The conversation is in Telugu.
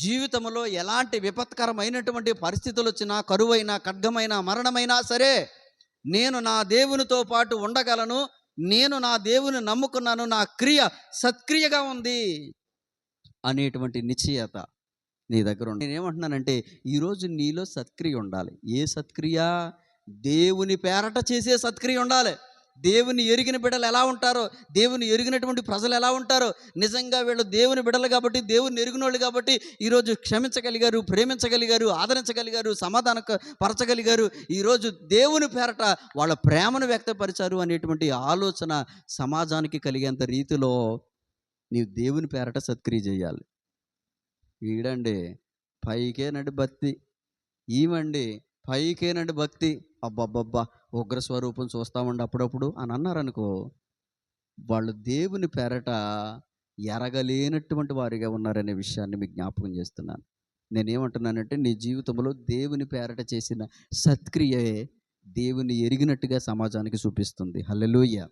జీవితంలో ఎలాంటి విపత్కరమైనటువంటి పరిస్థితులు వచ్చినా కరువైనా ఖడ్గమైనా మరణమైనా సరే నేను నా దేవునితో పాటు ఉండగలను నేను నా దేవుని నమ్ముకున్నాను నా క్రియ సత్క్రియగా ఉంది అనేటువంటి నిశ్చయత నీ దగ్గర ఉంది నేనేమంటున్నానంటే ఈరోజు నీలో సత్క్రియ ఉండాలి. ఏ సత్క్రియ? దేవుని పేరట చేసే సత్క్రియ ఉండాలి. దేవుని ఎరిగిన బిడ్డలు ఎలా ఉంటారో దేవుని ఎరిగినటువంటి ప్రజలు ఎలా ఉంటారో నిజంగా వీళ్ళు దేవుని బిడ్డలు కాబట్టి దేవుని ఎరిగిన వాళ్ళు కాబట్టి ఈరోజు క్షమించగలిగారు ప్రేమించగలిగారు ఆదరించగలిగారు సమాధాన పరచగలిగారు ఈరోజు దేవుని పేరట వాళ్ళ ప్రేమను వ్యక్తపరిచారు అనేటువంటి ఆలోచన సమాజానికి కలిగేంత రీతిలో నీవు దేవుని పేరట సత్క్రియ చేయాలి. వీడండి పైకేనండి భక్తి. ఈమండి పైకేనండి భక్తి. అబ్బబ్బబ్బా ఉగ్ర స్వరూపం చూస్తామండి అప్పుడప్పుడు అని అన్నారనుకో వాళ్ళు దేవుని పేరట ఎరగలేనటువంటి వారిగా ఉన్నారనే విషయాన్ని మీకు జ్ఞాపకం చేస్తున్నాను. నేనేమంటున్నానంటే నీ జీవితంలో దేవుని పేరట చేసిన సత్క్రియే దేవుని ఎరిగినట్టుగా సమాజానికి చూపిస్తుంది. హల్లెలూయ.